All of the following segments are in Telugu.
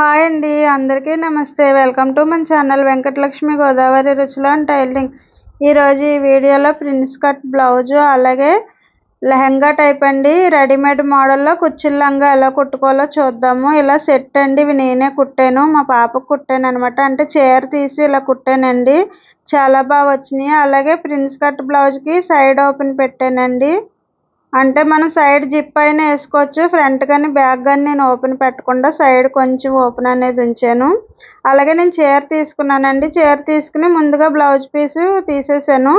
హాయ్ అండి అందరికీ నమస్తే. వెల్కమ్ టు మన ఛానల్ వెంకటలక్ష్మి గోదావరి రుచులు అండ్ టైలరింగ్. ఈరోజు ఈ వీడియోలో ప్రిన్స్ కట్ బ్లౌజు అలాగే లెహంగా టైప్ అండి. రెడీమేడ్ మోడల్లో కుచ్చిల్లంగా లంగా ఎలా కుట్టుకోవాలో చూద్దాము. ఇలా సెట్ అండి ఇవి నేనే కుట్టాను. మా పాపకు కుట్టాను అనమాట అంటే చీర తీసి ఇలా కుట్టానండి. చాలా బాగా వచ్చినాయి. అలాగే ప్రిన్స్ కట్ బ్లౌజ్కి సైడ్ ఓపెన్ పెట్టానండి. అంటే మనం సైడ్ జిప్ అయినా వేసుకోవచ్చు. ఫ్రంట్ కానీ బ్యాక్ కానీ నేను ఓపెన్ పెట్టకుండా సైడ్ కొంచెం ఓపెన్ అనేది ఉంచాను. అలాగే నేను చీర తీసుకున్నానండి. చీర తీసుకుని ముందుగా బ్లౌజ్ పీస్ తీసేసాను.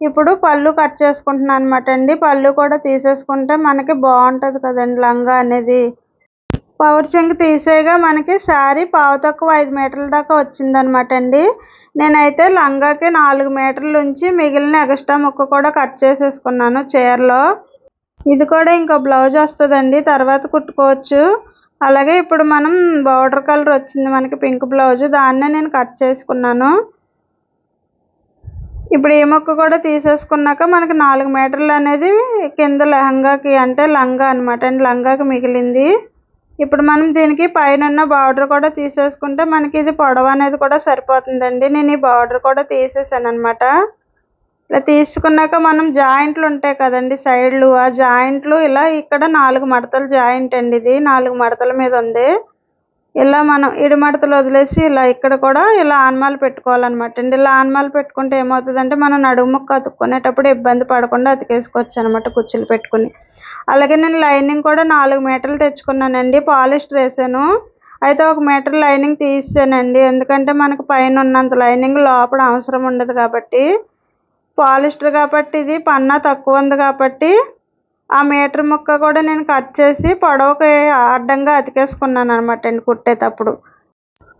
ఇప్పుడు పళ్ళు కట్ చేసుకుంటున్నాను అనమాట అండి. పళ్ళు కూడా తీసేసుకుంటే మనకి బాగుంటుంది కదండి లంగా అనేది. పవర్ చెంగు తీసేగా మనకి శారీ పావు తక్కువ ఐదు మీటర్ల దాకా వచ్చిందనమాట అండి. నేనైతే లంగాకి నాలుగు మీటర్లు ఉంచి మిగిలిన ఎక్స్ట్రా ముక్క కూడా కట్ చేసేసుకున్నాను చీరలో. ఇది కూడా ఇంకో బ్లౌజ్ వస్తుందండి తర్వాత కుట్టుకోవచ్చు. అలాగే ఇప్పుడు మనం బార్డర్ కలర్ వచ్చింది మనకి పింక్ బ్లౌజ్ దాన్నే నేను కట్ చేసుకున్నాను. ఇప్పుడు ఈ మొక్క కూడా తీసేసుకున్నాక మనకి నాలుగు మీటర్లు అనేది కింద లెహంగాకి అంటే లంగా అనమాట అండి లంగాకి మిగిలింది. ఇప్పుడు మనం దీనికి పైన ఉన్న బార్డర్ కూడా తీసేసుకుంటే మనకి ఇది పొడవు అనేది కూడా సరిపోతుందండి. నేను ఈ బార్డర్ కూడా తీసేసాను అనమాట ఇలా తీసుకున్నాక మనం జాయింట్లు ఉంటాయి కదండి సైడ్లు. ఆ జాయింట్లు ఇలా ఇక్కడ నాలుగు మడతలు జాయింట్ అండి ఇది. నాలుగు మడతల మీద ఉంది. ఇలా మనం ఇడి మడతలు వదిలేసి ఇలా ఇక్కడ కూడా ఇలా ఆన్మాలు పెట్టుకోవాలన్నమాట అండి. ఇలా ఆన్మాలు పెట్టుకుంటే ఏమవుతుందంటే మనం నడుము ముక్క అతుక్కునేటప్పుడు ఇబ్బంది పడకుండా అతికేసుకోవచ్చు అనమాట కుర్చీలు పెట్టుకుని. అలాగే నేను లైనింగ్ కూడా నాలుగు మీటర్లు తెచ్చుకున్నానండి పాలిస్టర్ వేసాను. అయితే ఒక మీటర్ లైనింగ్ తీసానండి ఎందుకంటే మనకు పైన ఉన్నంత లైనింగ్ లోపల అవసరం ఉండదు కాబట్టి పాలిస్టర్ కాబట్టి ఇది పన్నా తక్కువ ఉంది కాబట్టి ఆ మీటర్ ముక్క కూడా నేను కట్ చేసి పొడవుకి అడ్డంగా అతికేసుకున్నాను అనమాట అండి కుట్టేటప్పుడు.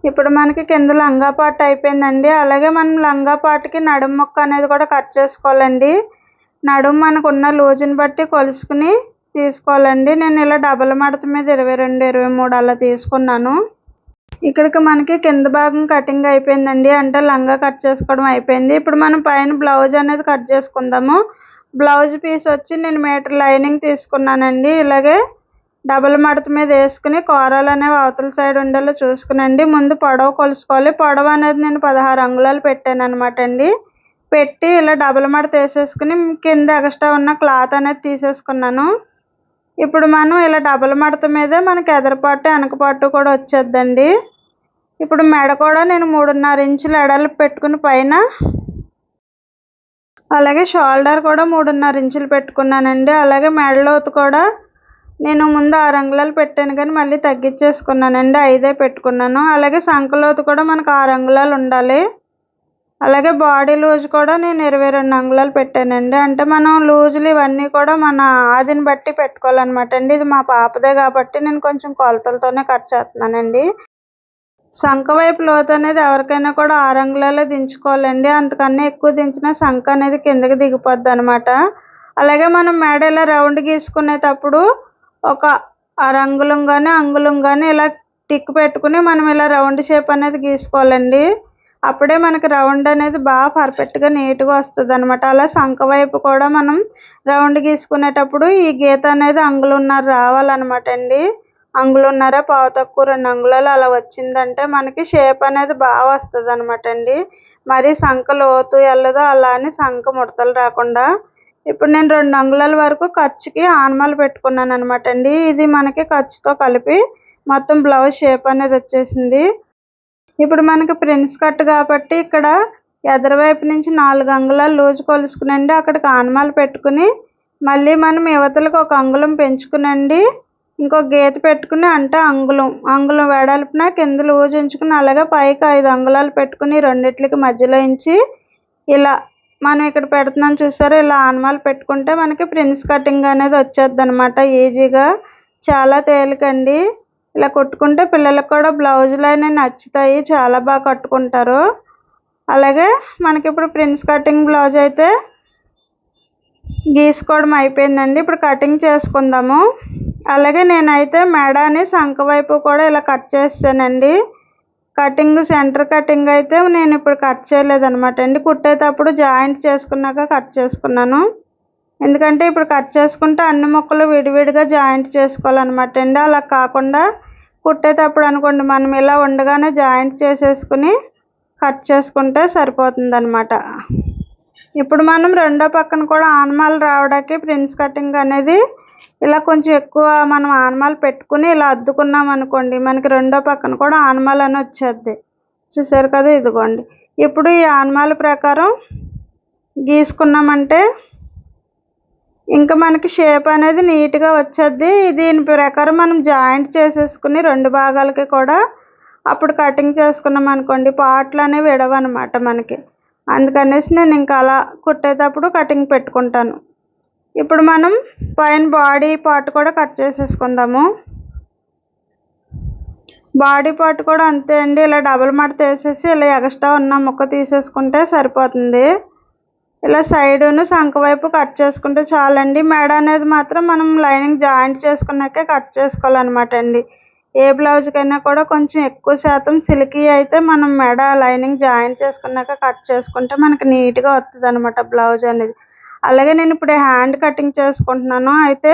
ఇప్పుడు మనకి కింద లంగా పాట అయిపోయిందండి. అలాగే మనం లంగా పాటకి నడుము ముక్క అనేది కూడా కట్ చేసుకోవాలండి. నడుము మనకు ఉన్న లూజుని బట్టి కొలుసుకుని తీసుకోవాలండి. నేను ఇలా డబల్ మడత మీద ఇరవై రెండు ఇరవై మూడు అలా తీసుకున్నాను. ఇక్కడికి మనకి కింద భాగం కటింగ్ అయిపోయిందండి. అంటే లంగా కట్ చేసుకోవడం అయిపోయింది. ఇప్పుడు మనం పైన బ్లౌజ్ అనేది కట్ చేసుకుందాము. బ్లౌజ్ పీస్ వచ్చి నేను మీటర్ లైనింగ్ తీసుకున్నానండి. ఇలాగే డబల్ మడత మీద వేసుకుని కూరలు అనేవి అవతల సైడ్ ఉండేలా చూసుకునండి. ముందు పొడవు కొలుసుకోవాలి. పొడవు అనేది నేను పదహారు అంగుళాలు పెట్టాను అనమాట అండి. పెట్టి ఇలా డబల్ మడత వేసేసుకుని కింద ఎక్స్ట్రా ఉన్న క్లాత్ అనేది తీసేసుకున్నాను. ఇప్పుడు మనం ఇలా డబల్ మడత మీదే మనకి ఎదరపాటు వెనకపాటు కూడా వచ్చేద్దండి. ఇప్పుడు మెడ కూడా నేను మూడున్నర ఇంచులు ఎడలు పెట్టుకుని పైన అలాగే షోల్డర్ కూడా మూడున్నర ఇంచులు పెట్టుకున్నానండి. అలాగే మెడలోతు కూడా నేను ముందు ఆరు అంగుళాలు పెట్టాను కానీ మళ్ళీ తగ్గించేసుకున్నానండి. ఐదే పెట్టుకున్నాను. అలాగే సంకలోతు కూడా మనకు ఆరు అంగుళాలు ఉండాలి. అలాగే బాడీ లూజ్ కూడా నేను ఇరవై రెండు అంగుళాలు పెట్టానండి. అంటే మనం లూజులు ఇవన్నీ కూడా మన ఆదిని బట్టి పెట్టుకోవాలన్నమాట అండి. ఇది మా పాపదే కాబట్టి నేను కొంచెం కొలతలతోనే కట్ చేస్తున్నానండి. సంఖ వైపు లోతు అనేది ఎవరికైనా కూడా ఆరు అంగుళాలే దించుకోవాలండి. అంతకన్నా ఎక్కువ దించినా సంఖ అనేది కిందకి దిగిపోద్ది అనమాట అలాగే మనం మెడ ఇలా రౌండ్ గీసుకునేటప్పుడు ఒక అరంగుళం కానీ అంగుళం కానీ ఇలా టిక్ పెట్టుకుని మనం ఇలా రౌండ్ షేప్ అనేది గీసుకోవాలండి. అప్పుడే మనకి రౌండ్ అనేది బాగా పర్ఫెక్ట్గా నీట్గా వస్తుంది అనమాట అలా సంఖ వైపు కూడా మనం రౌండ్ గీసుకునేటప్పుడు ఈ గీత అనేది అంగులున్నర రావాలన్నమాట అండి. అంగులున్నర పావు తక్కువ రెండు అంగుళాలు అలా వచ్చిందంటే మనకి షేప్ అనేది బాగా వస్తుంది అనమాట అండి. మరి సంఖ లోతు వెళ్ళదు అలా అని సంఖ ముడతలు రాకుండా ఇప్పుడు నేను రెండు అంగుళాల వరకు ఖర్చుకి ఆనమాలు పెట్టుకున్నాను అనమాట అండి. ఇది మనకి ఖర్చుతో కలిపి మొత్తం బ్లౌజ్ షేప్ అనేది వచ్చేసింది. ఇప్పుడు మనకి ప్రిన్స్ కట్ కాబట్టి ఇక్కడ ఎదరవైపు నుంచి నాలుగు అంగుళాలు లూజు కొలుసుకునండి. అక్కడికి ఆనమాలు పెట్టుకుని మళ్ళీ మనం యువతలకు ఒక అంగుళం పెంచుకునండి. ఇంకో గీత పెట్టుకుని అంటే అంగుళం. అంగుళం వెడల్పున కింద లూజు ఉంచుకుని అలాగే పైకి ఐదు అంగుళాలు పెట్టుకుని రెండిట్లకి మధ్యలో ఇంచి ఇలా మనం ఇక్కడ పెడుతున్నాం చూసారా? ఇలా ఆనమాలు పెట్టుకుంటే మనకి ప్రిన్స్ కటింగ్ అనేది వచ్చేది అనమాట ఈజీగా. చాలా తేలికండి. ఇలా కుట్టుకుంటే పిల్లలకు కూడా బ్లౌజులు అనేవి నచ్చుతాయి. చాలా బాగా కట్టుకుంటారు. అలాగే మనకి ఇప్పుడు ప్రిన్స్ కటింగ్ బ్లౌజ్ అయితే గీసుకోవడం అయిపోయిందండి. ఇప్పుడు కటింగ్ చేసుకుందాము. అలాగే నేనైతే మెడని సంఖ వైపు కూడా ఇలా కట్ చేసానండి కటింగ్ సెంటర్ కటింగ్ అయితే నేను ఇప్పుడు కట్ చేయలేదన్నమాట అండి. కుట్టేటప్పుడు జాయింట్ చేసుకున్నాక కట్ చేసుకున్నాను. ఎందుకంటే ఇప్పుడు కట్ చేసుకుంటే అన్ని ముక్కలు విడివిడిగా జాయింట్ చేసుకోవాలన్నమాట. అండి అలా కాకుండా కుట్టేటప్పుడు అనుకోండి మనం ఇలా ఉండగానే జాయింట్ చేసేసుకుని కట్ చేసుకుంటే సరిపోతుంది అనమాట ఇప్పుడు మనం రెండో పక్కన కూడా ఆనమాలు రావడానికి ప్రిన్స్ కటింగ్ అనేది ఇలా కొంచెం ఎక్కువ మనం ఆనమాలు పెట్టుకుని ఇలా అద్దుకున్నాం అనుకోండి మనకి రెండో పక్కన కూడా ఆనమాలు అని వచ్చేద్ది. చూసారు కదా ఇదిగోండి. ఇప్పుడు ఈ ఆనమాల ప్రకారం గీసుకున్నామంటే ఇంకా మనకి షేప్ అనేది నీట్గా వచ్చేది దీని ప్రకారం మనం జాయింట్ చేసేసుకుని రెండు భాగాలకి కూడా అప్పుడు కటింగ్ చేసుకున్నాం అనుకోండి పార్ట్లు అనేవి విడవన్నమాట మనకి. అందుకనేసి నేను ఇంకా అలా కుట్టేటప్పుడు కటింగ్ పెట్టుకుంటాను. ఇప్పుడు మనం పైన బాడీ పార్ట్ కూడా కట్ చేసేసుకుందాము. బాడీ పార్ట్ కూడా అంతే అండి. ఇలా డబుల్ మడత వేసేసి ఇలా ఎక్స్ట్రా ఉన్న ముక్క తీసేసుకుంటే సరిపోతుంది. ఇలా సైడును సంక వైపు కట్ చేసుకుంటే చాలండి. మెడ అనేది మాత్రం మనం లైనింగ్ జాయింట్ చేసుకున్నాకే కట్ చేసుకోవాలన్నమాట అండి. ఏ బ్లౌజ్కైనా కూడా కొంచెం ఎక్కువ శాతం సిల్కీ అయితే మనం మెడ లైనింగ్ జాయింట్ చేసుకున్నాక కట్ చేసుకుంటే మనకి నీట్గా వస్తుంది అనమాట బ్లౌజ్ అనేది. అలాగే నేను ఇప్పుడు హ్యాండ్ కటింగ్ చేసుకుంటున్నాను. అయితే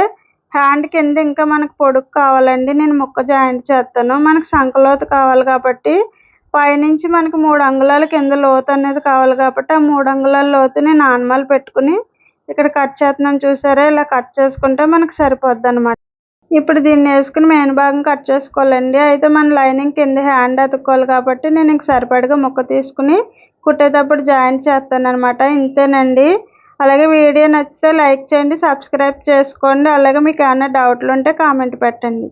హ్యాండ్ కింద ఇంకా మనకు పొడుగు కావాలండి. నేను ముక్క జాయింట్ చేస్తాను. మనకు సంకలోతు కావాలి కాబట్టి పైనుంచి మనకి మూడు అంగుళాల కింద లోతు అనేది కావాలి కాబట్టి ఆ మూడు అంగుళాల లోతుని నేను పెట్టుకుని ఇక్కడ కట్ చేస్తున్నాను చూసారా? ఇలా కట్ చేసుకుంటే మనకు సరిపోద్ది అనమాట ఇప్పుడు దీన్ని వేసుకుని మెయిన్ భాగం కట్ చేసుకోవాలండి. అయితే మన లైనింగ్ కింద హ్యాండ్ అతుక్కోవాలి కాబట్టి నేను ఇంక సరిపడగా ముక్క తీసుకుని కుట్టేటప్పుడు జాయింట్ చేస్తాను అనమాట ఇంతేనండి. అలాగే వీడియో నచ్చితే లైక్ చేయండి సబ్స్క్రైబ్ చేసుకోండి. అలాగే మీకు ఏమైనా డౌట్లు ఉంటే కామెంట్ పెట్టండి.